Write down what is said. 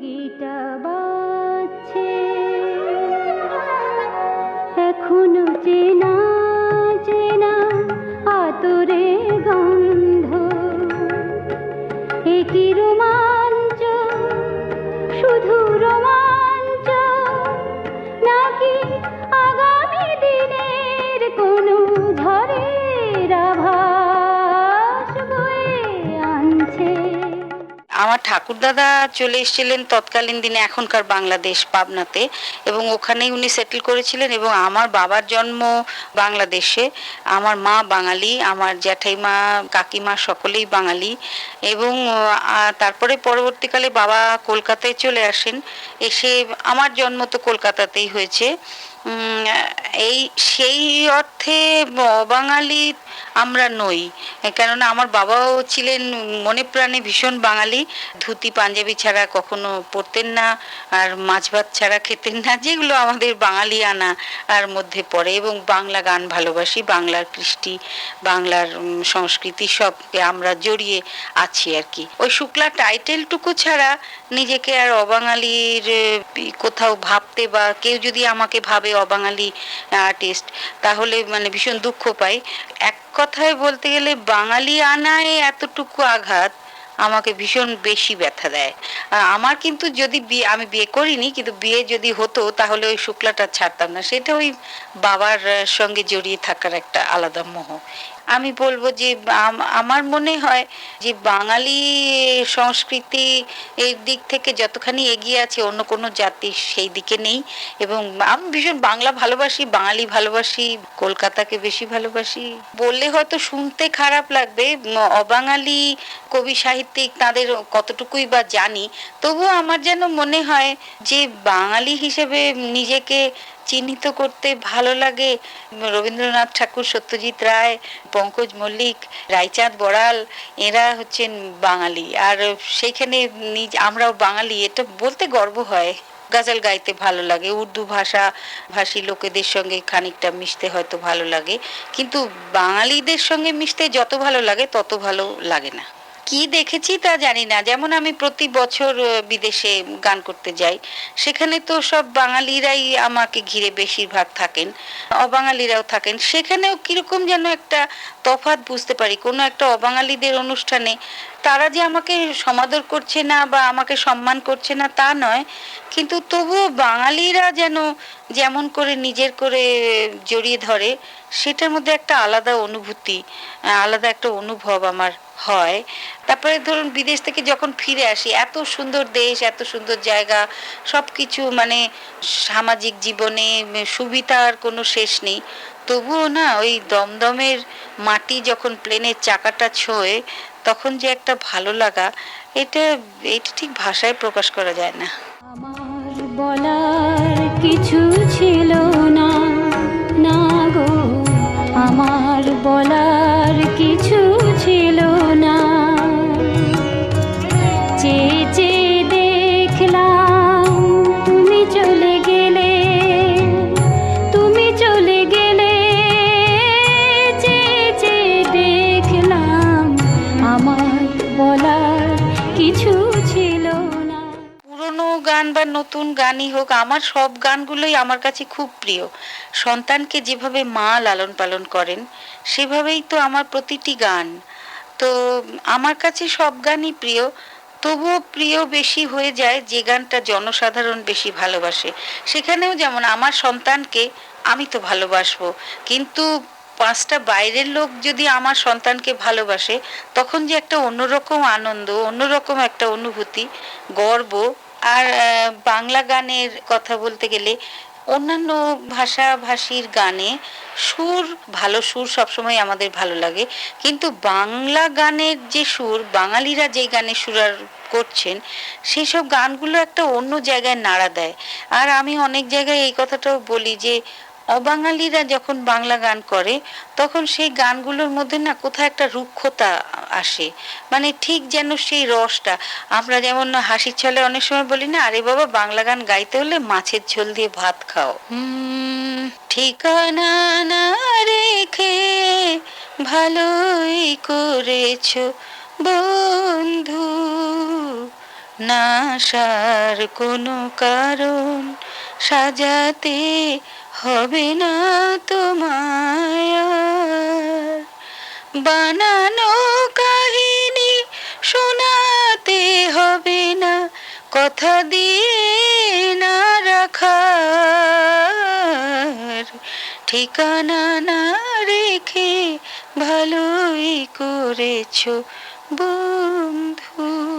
ঘুঙ্গিটা বাজছে। এখনও চেনা চেনা আতরে গন্ধ। একই রোমাঞ্চ? শুধু রোমাঞ্চ? নাকি আগামী দিনের আমার ঠাকুরদাদা চলে এসেছিলেন তৎকালীন দিনে এখনকার বাংলাদেশ পাবনাতে এবং ওখানেই উনি সেটেল করেছিলেন এবং আমার বাবার জন্ম বাংলাদেশে, আমার মা বাঙালি, আমার জ্যাঠাইমা, কাকিমা সকলেই বাঙালি এবং তারপরে পরবর্তীকালে বাবা কলকাতায় চলে আসেন, এসে আমার জন্ম তো কলকাতাতেই হয়েছে। এই সেই অর্থে অবাঙালি আমরা নই। কেননা আমার বাবাও ছিলেন মনে প্রাণে ভীষণ বাঙালি। ধুতি, পাঞ্জাবি ছাড়া কখনো পরতেন না, আর মাছ ভাত ছাড়া খেতেন না, যেগুলো আমাদের বাঙালি আনা আর মধ্যে পড়ে। এবং বাংলা গান ভালোবাসি, বাংলার কৃষ্টি, বাংলার সংস্কৃতি সবকে আমরা জড়িয়ে আছি আর কি। ওই শুক্লা টাইটেলটুকু ছাড়া নিজেকে আর অবাঙালির কোথাও ভাবতে বা কেউ যদি আমাকে ভাবে অবাঙালি আর্টিস্ট, তাহলে মানে ভীষণ দুঃখ পাই এক কথায় বলতে গেলে বাঙালি আনায় এতটুকু আঘাত আমাকে ভীষণ বেশি ব্যথা দেয়। আমার কিন্তু যদি বিয়ে আমি বিয়ে করিনি, কিন্তু বিয়ে যদি হতো, তাহলে ওই শুক্লাটা ছাড়তাম না। সেটা ওই বাবার সঙ্গে জড়িয়ে থাকার একটা আলাদা মোহ। আমি বলব যে আম- আমার মনে হয় যে বাঙালি সংস্কৃতি এর দিক থেকে যতখানি এগিয়ে আছে, অন্য কোনো জাতি সেই দিকে নেই। এবং আমি ভীষণ বাংলা ভালোবাসি, বাঙালি ভালোবাসি, কলকাতাকে বেশি ভালোবাসি। বললে হয়তো শুনতে খারাপ লাগবে অবাঙালি কবি সাহিত্যিক তাদের কতটুকুই বা জানি, তবুও আমার যেন মনে হয় যে বাঙালি হিসেবে নিজেকে চিহ্নিত করতে ভালো লাগে। রবীন্দ্রনাথ ঠাকুর, সত্যজিৎ রায়, পঙ্কজ মল্লিক, রায়চাঁদ বড়াল, এরা হচ্ছেন বাঙালি। আর সেইখানে নিজ আমরাও বাঙালি, এটা বলতে গর্ব হয়। গাজাল গাইতে ভালো লাগে, উর্দু ভাষা ভাষী লোকেদের সঙ্গে খানিকটা মিশতে হয়তো ভালো লাগে। কিন্তু বাঙালিদের সঙ্গে মিশতে যত ভালো লাগে, তত ভালো লাগে না। কি দেখেছি তা জানি না। যেমন আমি প্রতি বছর বিদেশে গান করতে যাই, সেখানে তো সব বাঙালিরাই আমাকে ঘিরে বেশিরভাগ থাকেন, অবাঙালিরাও থাকেন। সেখানেও কীরকম যেন একটা তফাৎ বুঝতে পারি, কোনো একটা অবাঙালিদের অনুষ্ঠানে তারা যে আমাকে সমাদর করছে না বা আমাকে সম্মান করছে না তা নয়, কিন্তু তবুও বাঙালিরা যেন যেমন করে নিজের করে জড়িয়ে ধরে, সেটার মধ্যে একটা আলাদা অনুভূতি, আলাদা একটা অনুভব আমার হয়। তারপরে ধরুন বিদেশ থেকে যখন ফিরে আসি, এত সুন্দর দেশ, এত সুন্দর জায়গা সব কিছু মানে সামাজিক জীবনে সুবিধার কোনো শেষ নেই। তবুও না ওই দমদমের মাটি যখন প্লেনের চাকাটা ছোঁয় তখন যে একটা ভালো লাগা, এটা এটা ঠিক ভাষায় প্রকাশ করা যায় না। আমার বলার কিছু ছিল না না গো, আমার বলার নতুন গানই হোক, আমার সব গানগুলোই আমার কাছে খুব প্রিয়। সন্তানকে যেভাবে মা লালন পালন করেন, সেভাবেই তো আমার প্রতিটি গান। তো আমার কাছে সব গানই প্রিয়, তবুও প্রিয় বেশি হয়ে যায় যে গানটা জনসাধারণ বেশি ভালোবাসে। সেখানেও যেমন আমার সন্তানকে আমি তো ভালোবাসবো, কিন্তু পাঁচটা বাইরের লোক যদি আমার সন্তানকে ভালোবাসে, তখন যে একটা অন্যরকম আনন্দ, অন্যরকম একটা অনুভূতি, গর্ব আর বাংলা গানের কথা বলতে গেলে অন্যান্য ভাষাভাষীর গানে সুর, ভালো সুর সবসময় আমাদের ভালো লাগে। কিন্তু বাংলা গানের যে সুর, বাঙালিরা যেই গানে সুরার করছেন সেই সব গানগুলো একটা অন্য জায়গায় নাড়া দেয়। আর আমি অনেক জায়গায় এই কথাটাও বলি যে, অবাঙালিরা যখন বাংলা গান করে, তখন সেই গানগুলোর মধ্যে না কোথাও একটা রুক্ষতা আসে। মানে ঠিক যেন সেই রসটা, আমরা যেমন হাসির ছলে অনেক সময় বলি না, আরে বাবা, বাংলা গান গাইতে হলে মাছের ঝোল দিয়ে ভাত খাও। ঠিকানা না রেখে ভালোই করেছ বন্ধু। না আসার কোনো কারণ, সাজাতে হবে না তোমায় বানানো কথা দিয়ে না রাখার ঠিকানা না রেখে ভালোই করেছ বন্ধু।